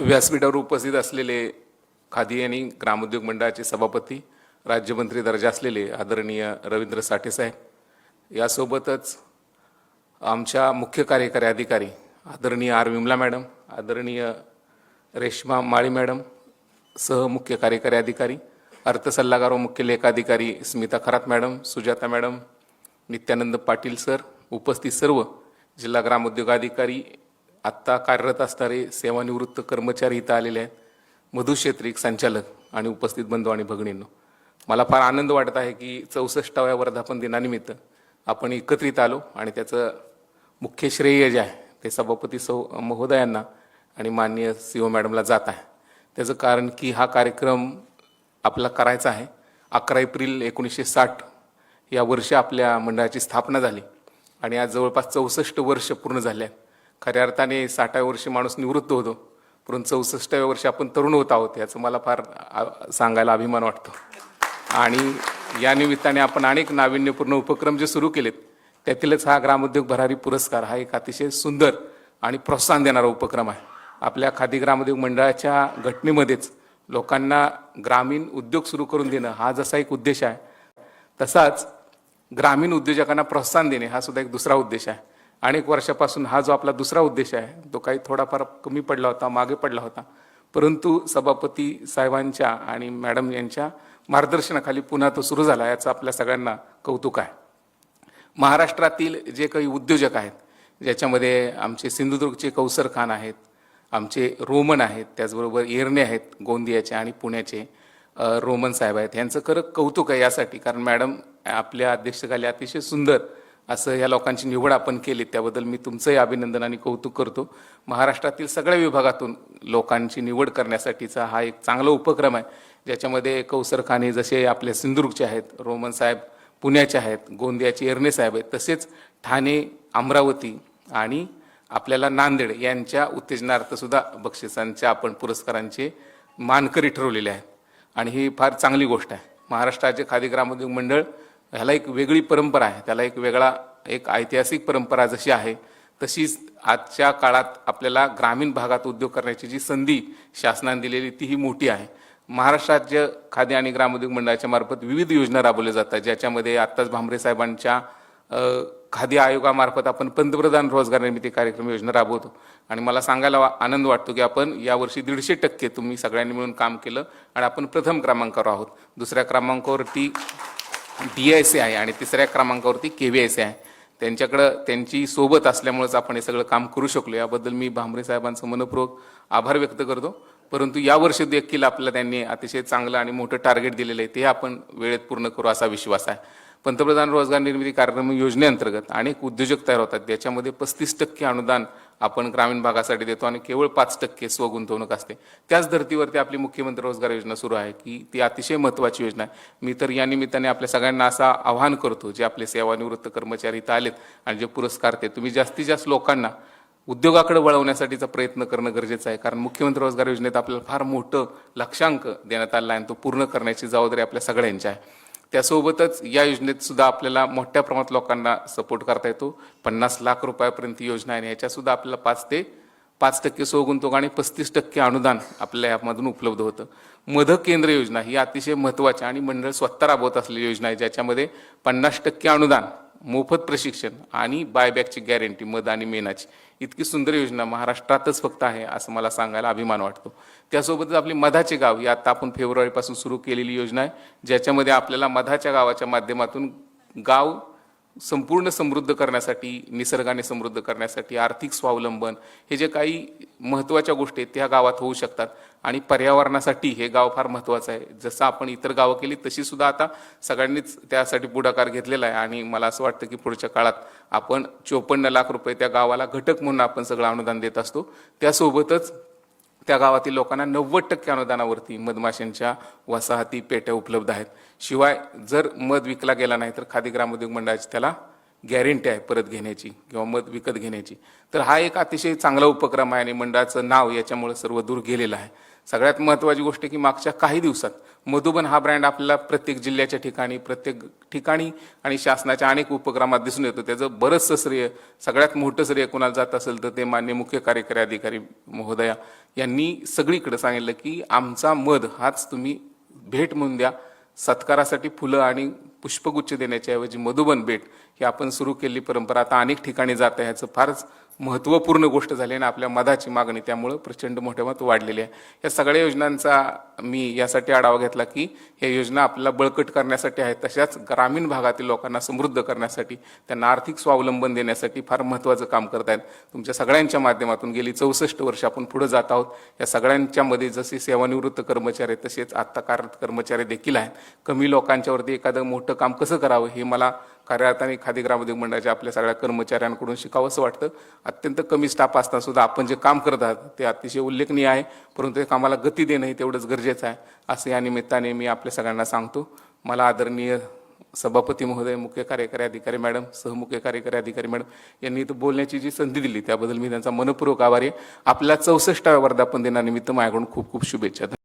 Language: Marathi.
व्यासपीठावर उपस्थित असलेले खादी आणि ग्रामोद्योग मंडळाचे सभापती राज्यमंत्री दर्जा असलेले आदरणीय रवींद्र साठे साहेब. यासोबतच आमच्या मुख्य कार्यकारी अधिकारी आदरणीय आर विमला मॅडम आदरणीय रेश्मा माळी मॅडम सह मुख्य कार्यकारी अधिकारी अर्थ सल्लागार व मुख्य लेखाधिकारी Smita Kharat madam Sujata madam Nityanand Patil sir उपस्थित सर्व जिल्हा ग्रामोद्योग अधिकारी आत्ता कार्यरत असणारे सेवानिवृत्त कर्मचारी इथं आलेले आहेत. मधुक्षेत्रिक संचालक आणि उपस्थित बंधू आणि भगिनींनो. मला फार आनंद वाटत आहे की चौसष्टाव्या वर्धापन दिनानिमित्त आपण एकत्रित आलो आणि त्याचं मुख्य श्रेय जे आहे ते सभापती सौ महोदयांना आणि माननीय सी ओ मॅडमला जात आहे. त्याचं कारण की हा कार्यक्रम आपला करायचा आहे. अकरा एप्रिल एकोणीसशे साठ या वर्षी आपल्या मंडळाची स्थापना झाली आणि आज जवळपास चौसष्ट वर्ष पूर्ण झाले आहेत. खऱ्या अर्थाने साठाव्या वर्षी माणूस निवृत्त होतो. परंतु चौसष्टाव्या वर्षी आपण तरुण होत आहोत याचं मला फार सांगायला अभिमान वाटतो. आणि या निमित्ताने आपण अनेक नाविन्यपूर्ण उपक्रम जे सुरू केलेत त्यातीलच हा ग्रामोद्योग भरारी पुरस्कार हा एक अतिशय सुंदर आणि प्रोत्साहन देणारा उपक्रम आहे. आपल्या खादी ग्रामोद्योग मंडळाच्या घटनेमध्येच लोकांना ग्रामीण उद्योग सुरू करून देणं हा जसा एक उद्देश आहे तसाच ग्रामीण उद्योजकांना प्रोत्साहन देणे हा सुद्धा एक दुसरा उद्देश आहे. अनेक वर्षापासून हा जो आपला दुसरा उद्देश आहे तो काही थोडाफार कमी पडला होता मागे पडला होता. परंतु सभापती साहेबांच्या आणि मॅडम यांच्या मार्गदर्शनाखाली पुन्हा तो सुरू झाला याचं आपल्या सगळ्यांना कौतुक आहे. महाराष्ट्रातील जे काही उद्योजक आहेत ज्याच्यामध्ये आमचे सिंधुदुर्गचे कौसर खान आहेत आमचे रोमन आहेत त्याचबरोबर एरणे आहेत गोंदियाचे आणि पुण्याचे रोमन साहेब आहेत यांचं खरं कौतुक आहे यासाठी. कारण मॅडम आपल्या अध्यक्षकाली अतिशय सुंदर असं ह्या लोकांची निवड आपण केली त्याबद्दल मी तुमचंही अभिनंदन आणि कौतुक करतो. महाराष्ट्रातील सगळ्या विभागातून लोकांची निवड करण्यासाठीचा हा एक चांगला उपक्रम आहे. ज्याच्यामध्ये कौसरखाने जसे आपले सिंधुदुर्गचे आहेत रोमन साहेब पुण्याचे आहेत गोंदियाचे एरणे साहेब आहेत तसेच ठाणे अमरावती आणि आपल्याला नांदेड यांच्या उत्तेजनार्थसुद्धा बक्षिसांच्या आपण पुरस्कारांचे मानकरी ठरवलेले आहेत. आणि ही फार चांगली गोष्ट आहे. महाराष्ट्राचे खादी ग्रामोद्योग मंडळ ह्याला एक वेगळी परंपरा आहे. त्याला एक वेगळा एक ऐतिहासिक परंपरा जशी आहे तशीच आजच्या काळात आपल्याला ग्रामीण भागात उद्योग करण्याची जी संधी शासनाने दिलेली तीही मोठी आहे. महाराष्ट्र राज्य खादी आणि ग्रामोद्योग मंडळाच्या मार्फत विविध योजना राबवल्या जातात ज्याच्यामध्ये आत्ताच भांबरे साहेबांच्या खादी आयोगामार्फत आपण पंतप्रधान रोजगार निर्मिती कार्यक्रम योजना राबवतो. आणि मला सांगायला वा- आनंद वाटतो की आपण यावर्षी दीडशे टक्के तुम्ही सगळ्यांनी मिळून काम केलं आणि आपण प्रथम क्रमांकावर आहोत. दुसऱ्या क्रमांकावरती डी आय सी आहे आणि तिसऱ्या क्रमांकावरती के व्ही आय सी आहे. त्यांच्याकडं त्यांची सोबत असल्यामुळेच आपण हे सगळं काम करू शकलो. याबद्दल मी भांबरे साहेबांचं मनपूर्वक आभार व्यक्त करतो. परंतु यावर्षी देखील आपल्याला त्यांनी अतिशय चांगलं आणि मोठं टार्गेट दिलेलं आहे ते आपण वेळेत पूर्ण करू असा विश्वास आहे. पंतप्रधान रोजगार निर्मिती कार्यक्रम योजनेअंतर्गत अनेक उद्योजक तयार होतात ज्याच्यामध्ये पस्तीस टक्के अनुदान आपण ग्रामीण भागासाठी देतो आणि केवळ पाच टक्के स्वगुंतवणूक असते. त्याच धर्तीवरती आपली मुख्यमंत्री रोजगार योजना सुरू आहे की ती अतिशय महत्त्वाची योजना आहे. मी तर या निमित्ताने आपल्या सगळ्यांना असं आवाहन करतो जे आपले सेवानिवृत्त कर्मचारी इथं आलेत आणि जे पुरस्कार ते तुम्ही जास्तीत जास्त लोकांना उद्योगाकडे वळवण्यासाठीचा प्रयत्न करणं गरजेचं आहे. कारण मुख्यमंत्री रोजगार योजनेत आपल्याला फार मोठं लक्षांक देण्यात आलं आहे आणि तो पूर्ण करण्याची जबाबदारी आपल्या सगळ्यांची आहे. त्यासोबतच या योजनेत सुद्धा आपल्याला मोठ्या प्रमाणात लोकांना सपोर्ट करता येतो. पन्नास लाख रुपयापर्यंत योजना आहे आणि सुद्धा आपल्याला पाच ते पाच टक्के सोगुंतोग आणि पस्तीस टक्के अनुदान आपल्या यामधून उपलब्ध होतं. मध केंद्र योजना ही अतिशय महत्त्वाची आणि मंडळ स्वतः राबवत असलेली योजना आहे ज्याच्यामध्ये पन्नास टक्के अनुदान मोफत प्रशिक्षण आणि बायबॅकची गॅरंटी मध आणि मेनाची इतकी सुंदर योजना महाराष्ट्रातच फक्त आहे असं मला सांगायला अभिमान वाटतो. त्यासोबतच आपली मधाचे गाव ही आता आपण फेब्रुवारीपासून सुरू केलेली योजना आहे ज्याच्यामध्ये आपल्याला मधाच्या गावाच्या माध्यमातून गाव संपूर्ण समृद्ध करण्यासाठी निसर्गाने समृद्ध करण्यासाठी आर्थिक स्वावलंबन हे जे काही महत्त्वाच्या गोष्टी आहेत त्या गावात होऊ शकतात. आणि पर्यावरणासाठी हे गाव फार महत्त्वाचं आहे. जसं आपण इतर गावं केली तशीसुद्धा आता सगळ्यांनीच त्यासाठी पुढाकार घेतलेला आहे. आणि मला असं वाटतं की पुढच्या काळात आपण चोपन्न लाख रुपये त्या गावाला घटक म्हणून आपण सगळं अनुदान देत असतो. त्यासोबतच त्या गावातील लोकांना नव्वद टक्के अनुदानावरती मधमाशांच्या वसाहती पेट्या उपलब्ध आहेत. शिवाय जर मध विकला गेला नाही तर खादी ग्रामोद्योग मंडळाची त्याला गॅरंटी आहे परत घेण्याची किंवा मध विकत घेण्याची. तर हा एक अतिशय चांगला उपक्रम आहे आणि मंडळाचं नाव याच्यामुळे सर्व दूर गेलेलं आहे. सगळ्यात महत्त्वाची गोष्ट आहे की मागच्या काही दिवसात मधुबन हा ब्रँड आपल्याला प्रत्येक जिल्ह्याच्या ठिकाणी प्रत्येक ठिकाणी आणि शासनाच्या अनेक उपक्रमात दिसून येतो. त्याचं बरंचसं श्रेय सगळ्यात मोठं श्रेय कोणाला जात असेल तर ते मान्य मुख्य कार्यकारी अधिकारी महोदया यांनी सगळीकडे सांगितलं की आमचा मध हाच तुम्ही भेट म्हणून द्या. सत्कारासाठी फुलं आणि पुष्पगुच्छ देण्याच्या ऐवजी मधुबन भेट ही आपण सुरू केलेली परंपरा आता अनेक ठिकाणी जात आहे. ह्याचं फारच महत्त्वपूर्ण गोष्ट झाली आणि आपल्या मधाची मागणी त्यामुळं प्रचंड मोठ्या मत वाढलेली आहे. या सगळ्या योजनांचा मी यासाठी आढावा घेतला की या योजना आपल्याला बळकट करण्यासाठी आहेत. तशाच ग्रामीण भागातील लोकांना समृद्ध करण्यासाठी त्यांना आर्थिक स्वावलंबन देण्यासाठी फार महत्त्वाचं काम करत आहेत. तुमच्या सगळ्यांच्या माध्यमातून गेली चौसष्ट वर्ष आपण पुढे जात आहोत. या सगळ्यांच्यामध्ये जसे सेवानिवृत्त कर्मचारी तसेच आत्ता कार्यरत कर्मचारी देखील आहेत. कमी लोकांच्यावरती एखादं मोठं काम कसं करावं हे मला कार्यरत खादी ग्रामोद्योग मंडळाच्या आपल्या सगळ्या कर्मचाऱ्यांकडून शिकावंसं वाटतं. अत्यंत कमी स्टाफ असताना सुद्धा आपण जे काम करत आहात ते अतिशय उल्लेखनीय आहे. परंतु त्या कामाला गती देणं हे तेवढंच गरजेचं आहे असं या निमित्ताने मी आपल्या सगळ्यांना सांगतो. मला आदरणीय सभापती महोदय मुख्य कार्यकारी अधिकारी मॅडम सहमुख्य कार्यकारी अधिकारी मॅडम यांनी इथं बोलण्याची जी संधी दिली त्याबद्दल मी त्यांचा मनपूर्वक आभारी आहे. आपल्या चौसष्टाव्या वर्धापन दिनानिमित्त माझ्याकडून खूप खूप शुभेच्छा.